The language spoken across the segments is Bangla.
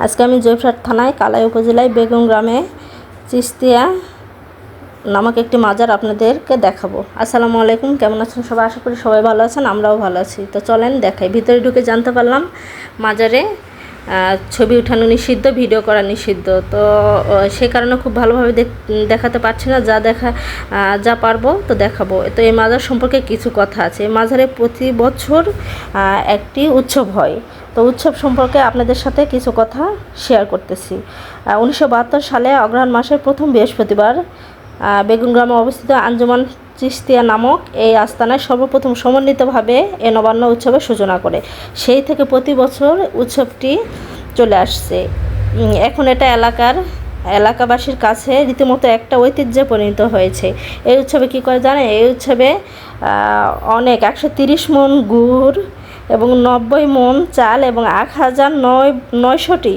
আজকে আমি জয়ফ্রাট থানায় কালাই উপজেলায় বেগম গ্রামে চিস্তিয়া নামক একটি মাজার আপনাদেরকে দেখাবো। আসসালামু আলাইকুম, কেমন আছেন সবাই? আশা করি সবাই ভালো আছেন, আমরাও ভালো আছি। তো চলেন দেখাই। ভিতরে ঢুকে জানতে পারলাম মাজারে ছবি উঠানো নিষিদ্ধ, ভিডিও করা নিষিদ্ধ। তো সে কারণে খুব ভালোভাবে দেখ- দেখাতে পারছি না, যা দেখা যা পারব তো দেখাবো। তো এই মাজার সম্পর্কে কিছু কথা আছে। এই মাজারে প্রতি বছর একটি উৎসব হয়। তো উৎসব সম্পর্কে আপনাদের সাথে কিছু কথা শেয়ার করতেছি। উনিশশো বাহাত্তর সালে অগ্রহায়ণ মাসের প্রথম বৃহস্পতিবার আহ, বেগুন গ্রামে অবস্থিত আঞ্জুমান চিস্তিয়া নামক এই আস্তানায় সর্বপ্রথম সমন্বিতভাবে এ নবান্ন উৎসবের সূচনা করে। সেই থেকে প্রতি বছর উৎসবটি চলে আসছে। এখন এটা এলাকার এলাকাবাসীর কাছে রীতিমতো একটা ঐতিহ্যে পরিণত হয়েছে। এই উৎসবে কী করে জানেন? এই উৎসবে অনেক একশো তিরিশ মন গুড় এবং নব্বই মন চাল এবং এক হাজার নয়, নয়শোটি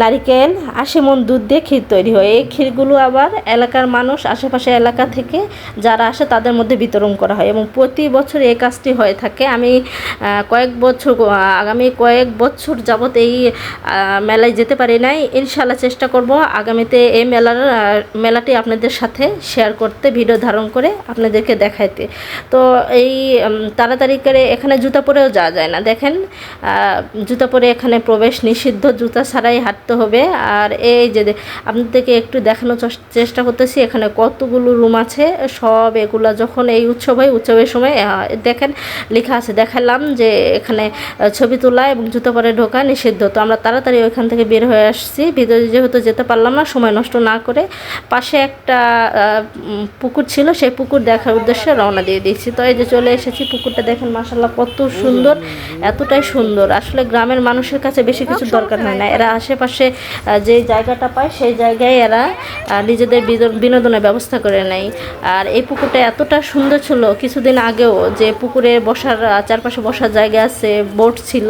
নারিকেল, আশি মন দুধ দিয়ে ক্ষীর তৈরি হয়। এই ক্ষীরগুলো আবার এলাকার মানুষ, আশেপাশে এলাকা থেকে যারা আসে তাদের মধ্যে বিতরণ করা হয় এবং প্রতি বছর এই কাজটি হয়ে থাকে। আমি কয়েক বছর আগামী কয়েক বছর যাবত এই মেলায় যেতে পারি নাই। ইনশাল্লাহ চেষ্টা করব আগামীতে এই মেলার মেলাটি আপনাদের সাথে শেয়ার করতে ভিডিও ধারণ করে আপনাদেরকে দেখাইতে। তো এই তাড়াতাড়ি করে এখানে জুতা পরেও যাওয়া যায়। না। দেখেন জুতা পরে এখানে প্রবেশ নিষিদ্ধ জুতা ছাড়াই হাঁটতে হবে। আর এই যে আপনাদেরকে একটু দেখানোর চেষ্টা করতেছি এখানে কতগুলো রুম আছে সব এগুলা যখন এই উৎসব হয় উৎসবের সময় দেখেন লেখা আছে দেখালাম যে এখানে ছবি তোলা এবং জুতো পরে ঢোকা নিষিদ্ধ। তো আমরা তাড়াতাড়ি ওইখান থেকে বের হয়ে আসছি। ভিতরে যেহেতু যেতে পারলাম না সময় নষ্ট না করে পাশে একটা পুকুর ছিল সেই পুকুর দেখার উদ্দেশ্যে রওনা দিয়ে দিয়েছি। তো এই যে চলে এসেছি পুকুরটা দেখেন মাসাল্লাহ কত সুন্দর। এতটাই সুন্দর। আসলে গ্রামের মানুষের কাছে বেশি কিছু দরকার হয় না। এরা আশেপাশে যে জায়গাটা পায় সেই জায়গায় এরা নিজেদের বিনোদনের ব্যবস্থা করে নেয়। আর এই পুকুরটা এতটা সুন্দর ছিল কিছুদিন আগেও যে পুকুরে বসার চারপাশে বসার জায়গা আছে বোট ছিল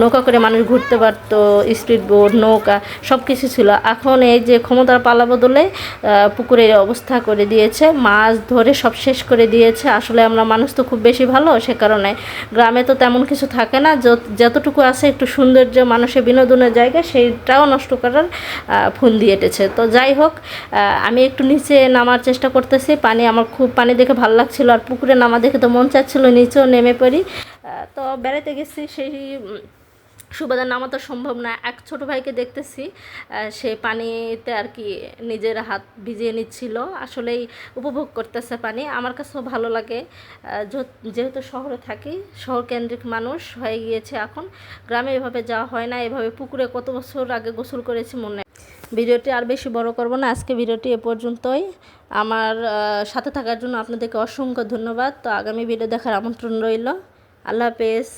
নৌকা করে মানুষ ঘুরতে পারতো স্পিড বোট নৌকা সব কিছু ছিল। এখন এই যে ক্ষমতার পালা বদলে আহ, পুকুরের অবস্থা করে দিয়েছে মাছ ধরে সব শেষ করে দিয়েছে। আসলে আমরা মানুষ তো খুব বেশি ভালো সে কারণে গ্রামে তো তেমন কিছু থাকে না। যত- যতটুকু আছে একটু সৌন্দর্য, মানুষের বিনোদনের জায়গা, সেইটাও নষ্ট করার ফুল দিয়ে এটেছে। তো যাই হোক আমি একটু নিচে নামার চেষ্টা করতেছি। পানি আমার খুব পানি দেখে ভালো লাগছিল। আর পুকুরে নামা দেখে তো মন চাচ্ছিলো, নিচেও নেমে পড়ি। তো বেড়াতে গেছি সেই সুবাদে নামা তো সম্ভব না। এক ছোট ভাইকে দেখতেছি সে পানিতে আর কি নিজের হাত ভিজিয়ে নিচ্ছিল। আসলেই উপভোগ করতেছে পানি। আমার কাছেও ভালো লাগে। যেহেতু শহরে থাকি শহর কেন্দ্রিক মানুষ হয়ে গিয়েছে এখন। গ্রামে এভাবে যাওয়া হয় না। এভাবে পুকুরে কত বছর আগে গোসল করেছি মনে। ভিডিওটি আর বেশি বড় করব না। আজকে ভিডিওটি এ পর্যন্তই। আমার সাথে থাকার জন্য আপনাদেরকে অসংখ্য ধন্যবাদ। তো আগামী ভিডিও দেখার আমন্ত্রণ রইল। আল্লাহ হাফেজ।